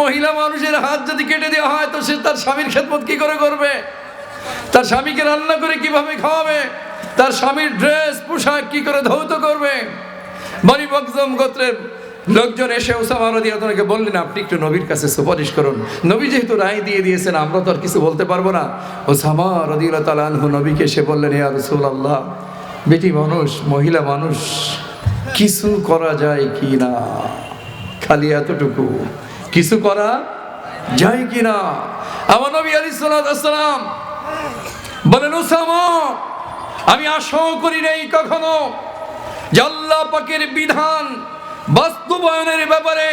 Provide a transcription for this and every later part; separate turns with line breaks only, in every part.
মহিলা মানুষের হাত যদি কেটে দেওয়া হয়, তো সে তার স্বামীর খেদমত কি করে করবে? তার স্বামীকে রান্না করে কীভাবে খাওয়াবে? তার স্বামীর ড্রেস, পোশাক কি করে ধৌত করবে? বনি বকজম গোত্রের লোকজন এসে ওসামা রাদিয়াল্লাহুকে বললেন, আপনি একটু নবীর কাছে সুপারিশ করুন। নবী যেহেতু রায় দিয়ে দিয়েছেন, আমরা তো আর কিছু বলতে পারব না। ওসামা রাদিয়াল্লাহু তাআলা আনহু নবীকে এসে বললেন, ইয়া রাসূলুল্লাহ, বেটি মানুষ, মহিলা মানুষ, কিছু করা যায় কি না? খালি এতটুকু। কিছু করা যায় কি না আমার নবী আলী সালাম বলেন ওসামা আমি আশাও করি নাই কখনো আল্লাহ পাকের বিধান বাস্তবায়নের ব্যাপারে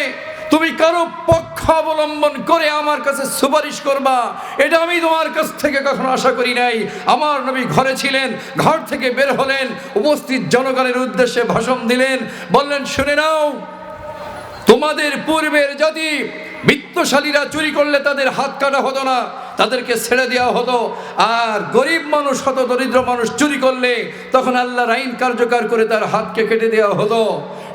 তুমি কারও পক্ষ অবলম্বন করে আমার কাছে সুপারিশ করবা। এটা আমি তোমার কাছ থেকে কখনো আশা করি নাই। আমার নবী ঘরে ছিলেন, ঘর থেকে বের হলেন, উপস্থিত জনগণের উদ্দেশ্যে ভাষণ দিলেন। বললেন, শুনে নাও তোমাদের পূর্বের যদি বিত্তশালীরা চুরি করলে তাদের হাত কাটা হতো না, তাদেরকে ছেড়ে দেওয়া হতো। আর গরিব মানুষ হতো, দরিদ্র মানুষ চুরি করলে তখন আল্লাহর আইন কার্যকর করে তার হাতকে কেটে দেওয়া হতো।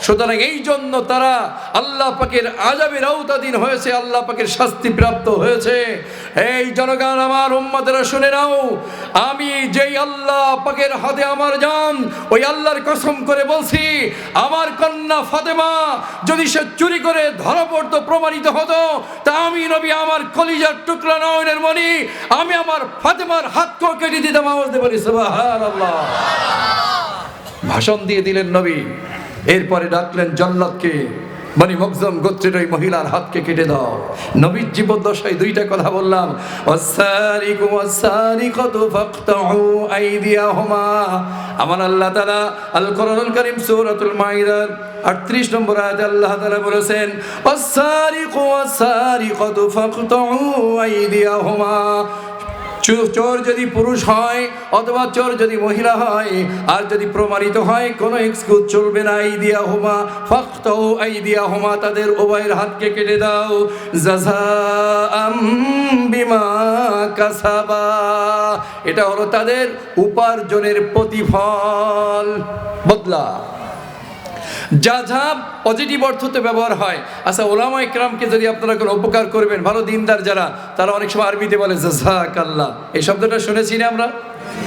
সুতরাং এই জন্য তারা আল্লাহ পাকের আজাবের আওতাধীন হয়েছে, আল্লাহ পাকের শাস্তি প্রাপ্ত হয়েছে। এই জনগণ আমার উম্মাদেরা শুনে নাও, আমি যেই আল্লাহ পাকের হাতে আমার জান, ওই আল্লাহর কসম করে বলছি, আমার কন্যা ফাতেমা যদি সে চুরি করে ধরা পড়তো প্রমাণিত হতো, তা আমি নবী আমার কলিজার টুকরা নয়নের মনি আমি আমার ফাতেমার হাতকেও কেটে দিতাম। আওয়াজ সুবহানাল্লাহ। ভাষণ দিয়ে দিলেন নবী। এরপরে ডাকলেন জল্লাদকে মানে মকজম গোত্রের ওই মহিলার হাতকে কেটে দাও। নবীর জীবদ্দশায় দুইটা কথা বললাম অসারিকু অসারিকতু ফাকতাহু আইদিয়াহুমা। আমার আল্লাহ তাআলা আল কোরআনুল কারীম সূরাতুল মাইদার 38 নম্বর আয়াতে আল্লাহ তাআলা বলেছেন অসারিকু অসারিকতু ফাকতাহু আইদিয়াহুমা। চোর যদি পুরুষ হয় অথবা চোর যদি মহিলা হয়, আর যদি প্রমাণিত হয়, কোনো এক্সকিউজ চলবে না এই দিয়া হোমা ফক্ত এই দিয়া হোমা তাদের উভয়ের হাতকে কেটে দাও। কাসাবা। এটা হলো তাদের উপার্জনের প্রতিফল। বদলা। যা যা পজিটিভ অর্থতে ব্যবহার হয়। আচ্ছা ওলামা ইকরামকে যদি আপনারা কোনো উপকার করবেন, ভালো দিনদার যারা, তারা অনেক সময় আরবিতে বলে জাজাক আল্লাহ এই শব্দটা শুনেছি না আমরা?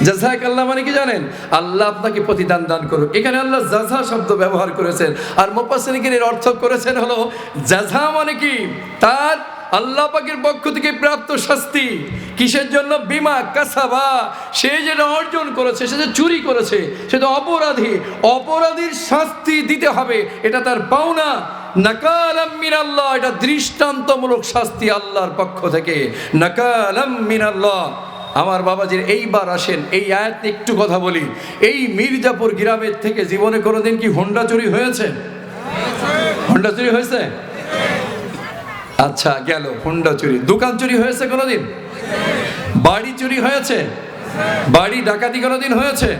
জাজাক আল্লাহ মানে কি জানেন? আল্লাহ আপনাকে প্রতিদান দান করুক। এখানে আল্লাহ জাজা শব্দ ব্যবহার করেছেন। আর মোপাসনিকের এর অর্থ করেছেন হলো জাজা মানে কি? তার আল্লাহ পাকের পক্ষ থেকে প্রাপ্ত শাস্তি। কিসের জন্য? বিমা কাসাবা। সে যেটা অর্জন করেছে, সে যে চুরি করেছে, সে তো অপরাধী। অপরাধীর শাস্তি দিতে হবে, এটা তার পাওনা। নাকালাম মিনাল্লাহ, এটা দৃষ্টান্তমূলক শাস্তি আল্লাহর পক্ষ থেকে। নাকালাম মিনাল্লাহ। আমার বাবাজির এইবার আসেন, এই আয়াত একটু কথা বলি। এই মির্জাপুর গ্রামের থেকে জীবনে কোনোদিন কি হোন্ডা চুরি হয়েছে? হোন্ডা চুরি হয়েছে? আচ্ছা গেল হুন্ডা চুরি। দোকান চুরি হয়েছে কোনোদিন? বাড়ি চুরি হয়েছে? বাড়ি ডাকাতি কোনোদিন হয়েছে?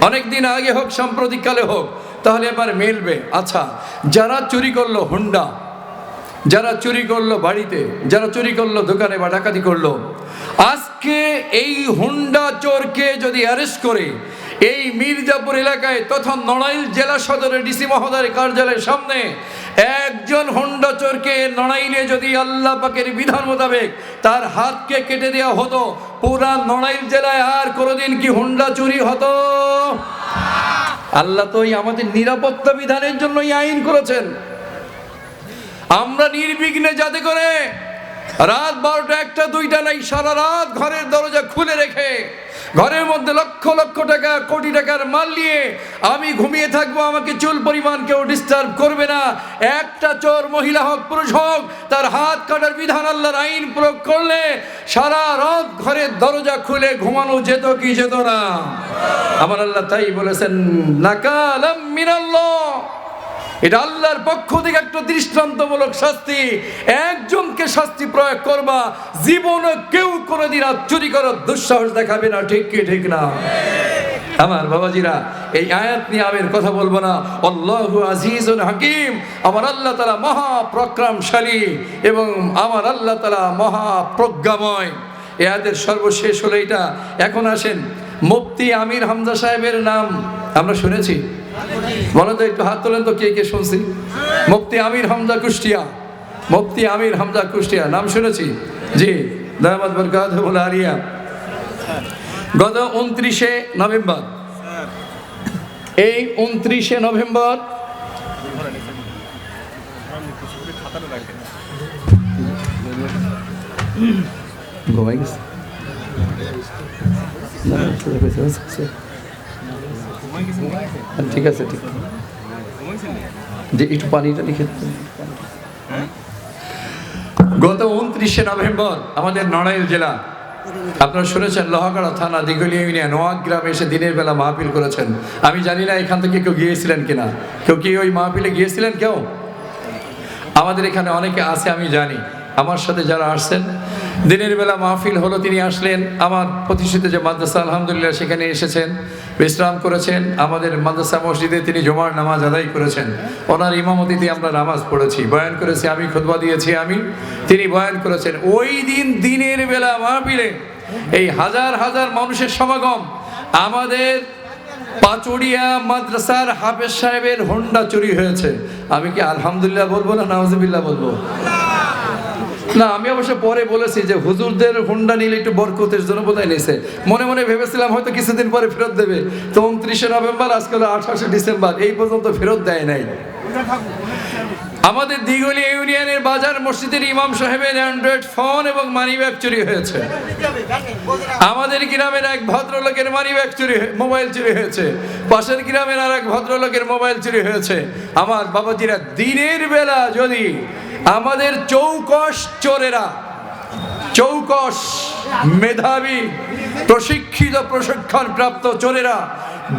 অনেক দিন আগে হোক, সাম্প্রতিককালে হোক, তাহলে এবার মেলবে। আচ্ছা যারা চুরি করল হুন্ডা যারা চুরি করল বাড়িতে, যারা চুরি করল দোকানে বা ডাকাতি করল, আজকে এই হুন্ডা চোরকে যদি অ্যারেস্ট করে এই মির্জাপুর এলাকায় তথা নড়াইল জেলা সদরের ডিসি মহোদয়ের কার্যালয়ের সামনে একজন হুন্ডা চোরকে নড়াইলে যদি আল্লাহ পাকের বিধান মোতাবেক তার হাতকে কেটে দেওয়া হতো, পুরা নড়াইল জেলায় আর কোনোদিন কি হুন্ডা চুরি হতো? আল্লাহ তো আমাদের নিরাপত্তা বিধানের জন্য আইন করেছেন। আমরা নির্বিঘ্নে যাতে করে রাত বারোটা একটা, দুইটা নাই, সারা রাত ঘরের দরজা খুলে রেখে, ঘরের মধ্যে লক্ষ লক্ষ টাকা, কোটি টাকার মাল নিয়ে আমি ঘুমিয়ে থাকব, আমাকে চুল পরিমাণ কেউ ডিস্টার্ব করবে না। একটা চোর মহিলা হোক, পুরুষ হোক, তার হাত কাটার বিধান আল্লাহর আইন প্রয়োগ করলে সারা রাত ঘরের দরজা খুলে ঘুমানো যেত কি যেত না। আমার আল্লাহ তাই বলেছেন, নাকালাম মিনাল্লাহ। এটা আল্লাহর পক্ষ থেকে একটা দৃষ্টান্তমূলক শাস্তি। একজনকে শাস্তি প্রয়োগ করবা, জীবনে কেউ কোনোদিন আর চুরি করার দুঃসাহস দেখাবে না, ঠিক কি, ঠিক না? আমার বাবাজিরা, এই আয়াত নিয়ে আমি কথা বলব না। আল্লাহু আজিজুল হাকিম, আমার আল্লাহ তালা মহাপ্রক্রমশালী এবং আমার আল্লাহ তালা মহাপ্রজ্ঞাময়। এ আয়াতের সর্বশেষ হলো এটা এখন আসেন মুফতি আমির হামজা সাহেবের নাম। আমরা শুনেছি? বলেন তো, একটু হাত তোলেন তো, কে কে শুনছি? মুফতি আমির হামজা কুষ্টিয়া। মুফতি আমির হামজা কুষ্টিয়া, নাম শুনেছি? জি বরকাতুল আলিয়া গত উনত্রিশে নভেম্বর। এই উনত্রিশে নভেম্বর ঘুমাই গেছে না, শুয়ে গেছে, গেছে, গেছে। ঠিক আছে, ঠিক। যে একটু পানিটা লিখে গত উনত্রিশে নভেম্বর আমাদের নড়াইল জেলা। আপনারা শুনেছেন, লোহাগড়া থানা দিগলিয়া ইউনিয়ন নোয়াক গ্রামে এসে দিনের বেলা মাহফিল করেছেন। আমি জানি না এখান থেকে কেউ গিয়েছিলেন কিনা। কেউ কি ওই মাহফিলে গিয়েছিলেন কেউ? আমাদের এখানে অনেকে আছে, আমি জানি। আমার সাথে যারা আসছেন, দিনের বেলা মাহফিল হলো, তিনি আসলেন। আমার প্রতিষ্ঠিত যে মাদ্রাসা, আলহামদুলিল্লাহ, সেখানে এসেছেন, বিশ্রাম করেছেন। আমাদের মাদ্রাসা মসজিদে তিনি জমার নামাজ আদায় করেছেন। ওনার ইমামতিতে আমরা নামাজ পড়েছি। বয়ান করেছি, আমি খুতবা দিয়েছি, আমি। তিনি বয়ান করেছেন, ওই দিন দিনের বেলা মাহফিলে এই হাজার হাজার মানুষের সমাগম, আমাদের পাচুড়িয়া মাদ্রাসার হাফেজ সাহেবের হোন্ডা চুরি হয়েছে। আমি কি আলহামদুলিল্লাহ বলব না নাওজবিল্লাহ বলব? না, আমি অবশ্য পরে বলেছি যে হুজুরদের হুন্ডা নিলে একটু বরকতের জন্য বোধহয় নিয়েছে মনে মনে ভেবেছিলাম হয়তো কিছুদিন পরে ফেরত দেবে। তো উনত্রিশে নভেম্বর, আজকে হলো আঠাশে ডিসেম্বর। এই পর্যন্ত ফেরত দেয় নাই। আমাদের দিগলি ইউনিয়নের বাজার মসজিদের ইমাম সাহেবের অ্যান্ড্রয়েড ফোন এবং মানি ব্যাগ চুরি হয়েছে। আমাদের গ্রামের এক ভদ্রলোকের মানি ব্যাগ চুরি মোবাইল চুরি হয়েছে। পাশের গ্রামের আর এক ভদ্রলোকের মোবাইল চুরি হয়েছে। আমার বাবাজিরা দিনের বেলা যদি আমাদের চৌকস চোরেরা চৌকস মেধাবী, প্রশিক্ষিত প্রশিক্ষণ প্রাপ্ত চোরেরা,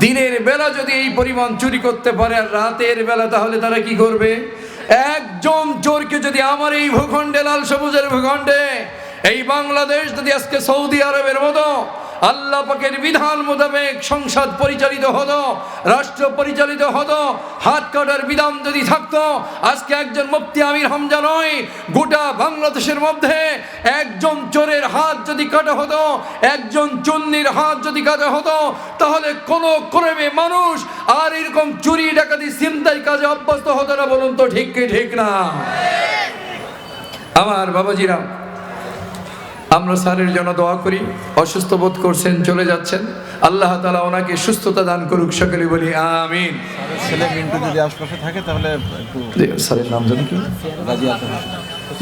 দিনের বেলা যদি এই পরিমাণ চুরি করতে পারে আর রাতের বেলা, তাহলে তারা কি করবে? একজন চোরকে যদি আমার এই ভূখণ্ডে, লাল সবুজের ভূখণ্ডে, এই বাংলাদেশ যদি আজকে সৌদি আরবের মতো আল্লাহ পাকের বিধান মোতাবেক সংসদ পরিচালিত হতো, রাষ্ট্র পরিচালিত হতো, হাত কাটার বিধান যদি থাকতো, আজকে একজন মুফতি আমির হামজা নয়, গোটা বাংলাদেশের মধ্যে একজন চোরের হাত যদি কাটা হতো, একজন চন্নির হাত যদি কাটা হতো, তাহলে কোনো ক্রমে মানুষ আর এরকম চুরি, ডাকাতি চিন্তাই কাজে অভ্যস্ত হতো না, বলুন তো ঠিক কি ঠিক না? আমার বাবাজিরা আমরা স্যারের জন্য দোয়া করি অসুস্থ বোধ করছেন চলে যাচ্ছেন। আল্লাহ তালা ওনাকে সুস্থতা দান করুক সকলে বলি আমিন।
ছেলে মিন্টু যদি আশপাশে থাকে তাহলে
স্যারের নাম জানি কি?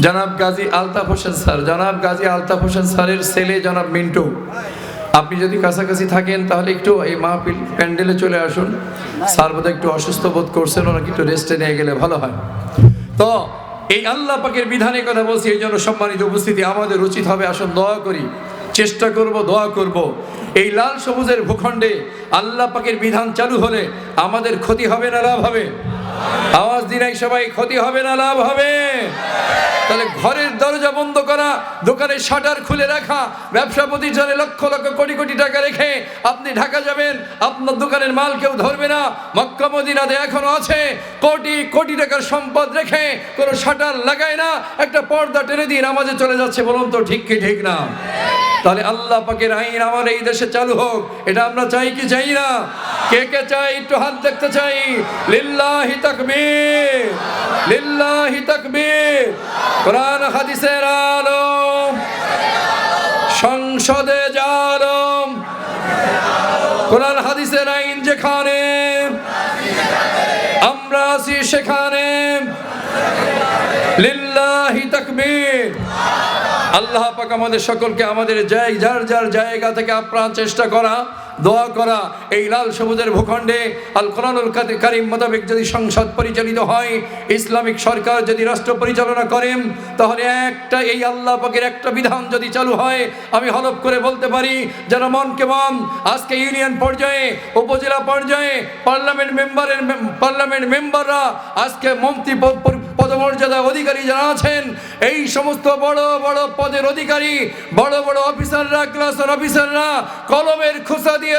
জনাব গাজী আলতাফ হোসেন স্যার জনাব গাজী আলতাফ হোসেন স্যারের ছেলে জনাব মিন্টু। আপনি যদি কাছাকাছি থাকেন তাহলে একটু এই মাহফিল প্যান্ডেলে চলে আসুন। স্যার বোধহয় একটু অসুস্থ বোধ করছেন ওনাকে একটু রেস্টে নিয়ে গেলে ভালো হয়। তো এই আল্লাহ পাকের বিধানের কথা বলছি, এই জন্য সম্মানিত উপস্থিতি আমাদের উচিত হবে, আসুন দোয়া করি, চেষ্টা করব, দোয়া করব। এই লাল সবুজের ভূখণ্ডে আল্লাহ পাকের বিধান চালু হলে আমাদের ক্ষতি হবে না, লাভ হবে। আওয়াজ দিনাই সবাই, ক্ষতি হবে না, লাভ হবে। তাহলে ঘরের দরজা বন্ধ করা, দোকানের শাটার খুলে রাখা, ব্যবসা প্রতিষ্ঠানে লক্ষ লক্ষ কোটি কোটি টাকা রেখে আপনি ঢাকা যাবেন, আপনার দোকানের মাল কেউ ধরবে না। মক্কা, মদিনাতে এখনও আছে, কোটি কোটি টাকার সম্পদ রেখে কোনো শাটার লাগায় না, একটা পর্দা টেনে দিয়ে নামাজে চলে যাচ্ছে, বলুন তো ঠিক কি ঠিক না? তাহলে আল্লাহ পাকের আইন আমার এই দেশে চালু হোক। এটা আমরা চাই কি চাই না? কে কে চাই? একটু হাত দেখতে চাই। লিল্লাহি তাকবীর। লিল্লাহি তাকবীর। কোরআন হাদিসের আলম। সংসদে জালম। কোরআন হাদিসের আইন যেখানে, আমরা আছি সেখানে। লিল্লাহি তাকবীর। আল্লাহ পাক আমাদের সকলকে আমাদের জায় যার যার জায়গা থেকে আপ্রাণ চেষ্টা করা, দোয়া করা, এই লাল সবুজের ভূখণ্ডে আল কোরআনুল কারিম মোতাবেক যদি সংসদ পরিচালিত হয়, ইসলামিক সরকার যদি রাষ্ট্র পরিচালনা করেন তাহলে একটা এই আল্লাহ পাকের একটা বিধান যদি চালু হয়, আমি হলফ করে বলতে পারি যারা মনকে মন আজকে ইউনিয়ন পর্যায়ে, উপজেলা পর্যায়ে, পার্লামেন্ট মেম্বারের পার্লামেন্ট মেম্বাররা আজকে মন্ত্রী পদমর্যাদা অধিকারী যারা আছেন, এই সমস্ত বড় বড় পদের অধিকারী, বড় বড় অফিসাররা ক্লাসের অফিসাররা কলমের খোসা দিয়ে